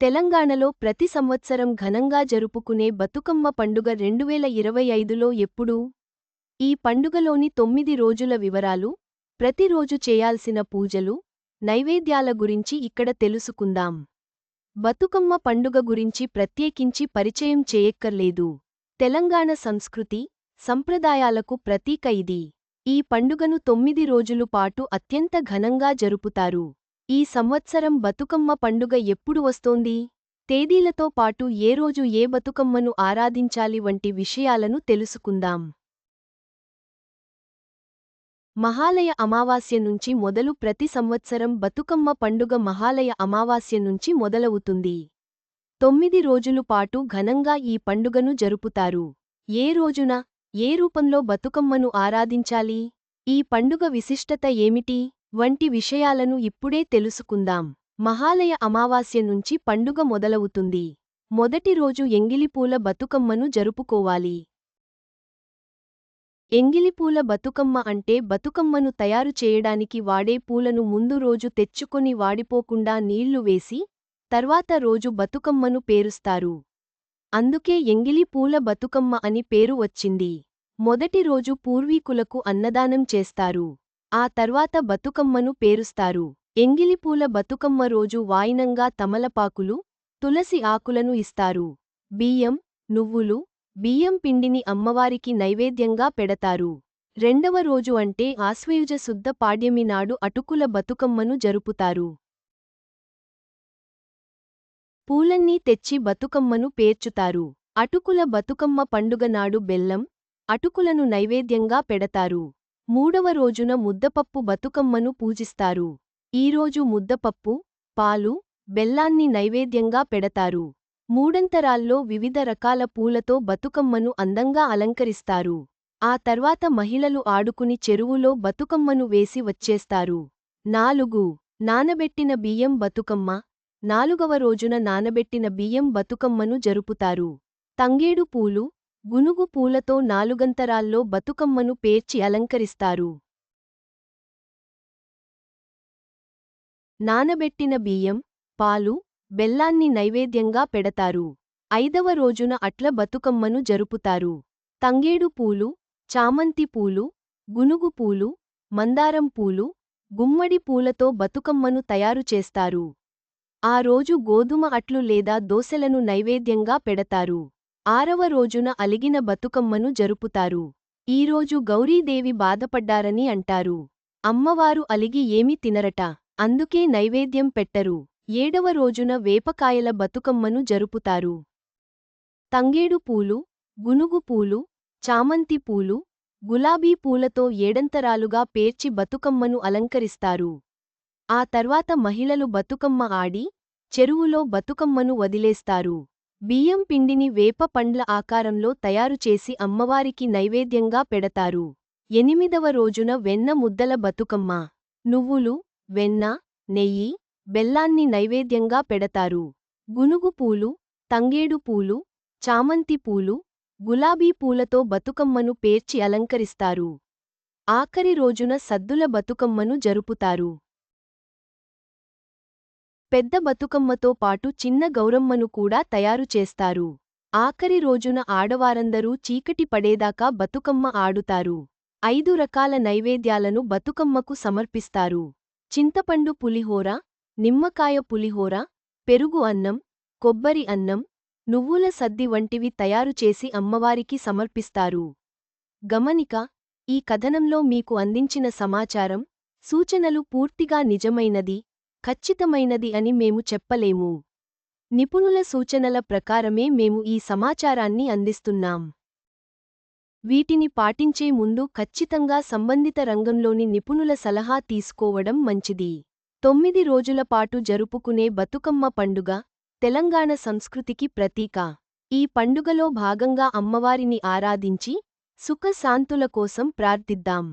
తెలంగాణలో ప్రతి సంవత్సరం ఘనంగా జరుపుకునే బతుకమ్మ పండుగ రెండువేల ఇరవై ఐదులో ఎప్పుడూ? ఈ పండుగలోని తొమ్మిది రోజుల వివరాలు ప్రతిరోజు చేయాల్సిన పూజలు నైవేద్యాల గురించి ఇక్కడ తెలుసుకుందాం. బతుకమ్మ పండుగ గురించి ప్రత్యేకించి పరిచయం చేయక్కర్లేదు. తెలంగాణ సంస్కృతి సంప్రదాయాలకు ప్రతీక ఇది. ఈ పండుగను తొమ్మిది రోజులు పాటు అత్యంత ఘనంగా జరుపుతారు. ఈ సంవత్సరం బతుకమ్మ పండుగ ఎప్పుడు వస్తోంది? తేదీలతో పాటు ఏ రోజు ఏ బతుకమ్మను ఆరాధించాలి వంటి విషయాలను తెలుసుకుందాం. మహాలయ అమావాస్య నుంచి మొదలు ప్రతి సంవత్సరం బతుకమ్మ పండుగ మహాలయ అమావాస్య నుంచి మొదలవుతుంది. తొమ్మిది రోజులు పాటు ఘనంగా ఈ పండుగను జరుపుతారు. ఏ రోజున ఏ రూపంలో బతుకమ్మను ఆరాధించాలి? ఈ పండుగ విశిష్టత ఏమిటి? వంటి విషయాలను ఇప్పుడే తెలుసుకుందాం. మహాలయ అమావాస్య నుంచి పండుగ మొదలవుతుంది. మొదటి రోజు ఎంగిలిపూల బతుకమ్మను జరుపుకోవాలి. ఎంగిలిపూల బతుకమ్మ అంటే బతుకమ్మను తయారు చేయడానికి వాడే పూలను ముందు రోజు తెచ్చుకొని వాడిపోకుండా నీళ్ళు వేసి తర్వాత రోజు బతుకమ్మను పేరుస్తారు. అందుకే ఎంగిలి పూల బతుకమ్మ అని పేరు వచ్చింది. మొదటి రోజు పూర్వీకులకు అన్నదానం చేస్తారు. ఆ తర్వాత బతుకమ్మను పేరుస్తారు. ఎంగిలిపూల బతుకమ్మ రోజు వాయినంగా తమలపాకులు తులసి ఆకులను ఇస్తారు. బియ్యం నువ్వులు బియ్యం పిండిని అమ్మవారికి నైవేద్యంగా పెడతారు. రెండవ రోజు అంటే ఆశ్వయుజ శుద్ధ పాడ్యమి నాడు అటుకుల బతుకమ్మను జరుపుతారు. పూలన్నీ తెచ్చి బతుకమ్మను పేర్చుతారు. అటుకుల బతుకమ్మ పండుగ నాడు బెల్లం అటుకులను నైవేద్యంగా పెడతారు. మూడవ రోజున ముద్దపప్పు బతుకమ్మను పూజిస్తారు. ఈరోజు ముద్దపప్పు పాలు బెల్లాన్ని నైవేద్యంగా పెడతారు. మూడంతరాల్లో వివిధ రకాల పూలతో బతుకమ్మను అందంగా అలంకరిస్తారు. ఆ తర్వాత మహిళలు ఆడుకుని చెరువులో బతుకమ్మను వేసి వచ్చేస్తారు. నాలుగు నానబెట్టిన బియ్యం బతుకమ్మ. నాలుగవ రోజున నానబెట్టిన బియ్యం బతుకమ్మను జరుపుతారు. తంగేడు పూలు గునుగు పూలతో నాలుగంతరాల్లో బతుకమ్మను పేర్చి అలంకరిస్తారు. నానబెట్టిన బియ్యం పాలు బెల్లాన్ని నైవేద్యంగా పెడతారు. ఐదవ రోజున అట్ల బతుకమ్మను జరుపుతారు. తంగేడు పూలు చామంతి పూలు గునుగు పూలు మందారం పూలు గుమ్మడి పూలతో బతుకమ్మను తయారు చేస్తారు. ఆ రోజు గోధుమ అట్లు లేదా దోసెలను నైవేద్యంగా పెడతారు. ఆరవ రోజున అలిగిన బతుకమ్మను జరుపుతారు. ఈరోజు గౌరీదేవి బాధపడ్డారని అంటారు. అమ్మవారు అలిగి ఏమి తినరట. అందుకే నైవేద్యం పెట్టరు. ఏడవ రోజున వేపకాయల బతుకమ్మను జరుపుతారు. తంగేడు పూలు గునుగు పూలు చామంతి పూలు గులాబీ పూలతో ఏడంతరాలుగా పేర్చి బతుకమ్మను అలంకరిస్తారు. ఆ తర్వాత మహిళలు బతుకమ్మ ఆడి చెరువులో బతుకమ్మను వదిలేస్తారు. బియ్యం పిండిని వేప పండ్ల ఆకారంలో తయారుచేసి అమ్మవారికి నైవేద్యంగా పెడతారు. ఎనిమిదవ రోజున వెన్న ముద్దల బతుకమ్మ. నువ్వులు వెన్న నెయ్యి బెల్లాన్ని నైవేద్యంగా పెడతారు. గునుగు పూలు తంగేడు పూలు చామంతి పూలు గులాబీ పూలతో బతుకమ్మను పేర్చి అలంకరిస్తారు. ఆఖరి రోజున సద్దుల బతుకమ్మను జరుపుతారు. పెద్ద బతుకమ్మతో పాటు చిన్న గౌరమ్మను కూడా తయారు చేస్తారు. ఆఖరి రోజున ఆడవారందరూ చీకటి పడేదాకా బతుకమ్మ ఆడుతారు. ఐదు రకాల నైవేద్యాలను బతుకమ్మకు సమర్పిస్తారు. చింతపండు పులిహోర నిమ్మకాయ పులిహోర పెరుగు అన్నం కొబ్బరి అన్నం నువ్వుల సద్ది వంటివి తయారుచేసి అమ్మవారికి సమర్పిస్తారు. గమనిక ఈ కథనంలో మీకు అందించిన సమాచారం సూచనలు పూర్తిగా నిజమైనది ఖచ్చితమైనది అని మేము చెప్పలేము. నిపుణుల సూచనల ప్రకారమే మేము ఈ సమాచారాన్ని అందిస్తున్నాం. వీటిని పాటించే ముందు ఖచ్చితంగా సంబంధిత రంగంలోని నిపుణుల సలహా తీసుకోవడం మంచిది. తొమ్మిది రోజుల పాటు జరుపుకునే బతుకమ్మ పండుగ తెలంగాణ సంస్కృతికి ప్రతీక. ఈ పండుగలో భాగంగా అమ్మవారిని ఆరాధించి సుఖశాంతుల కోసం ప్రార్థిద్దాం.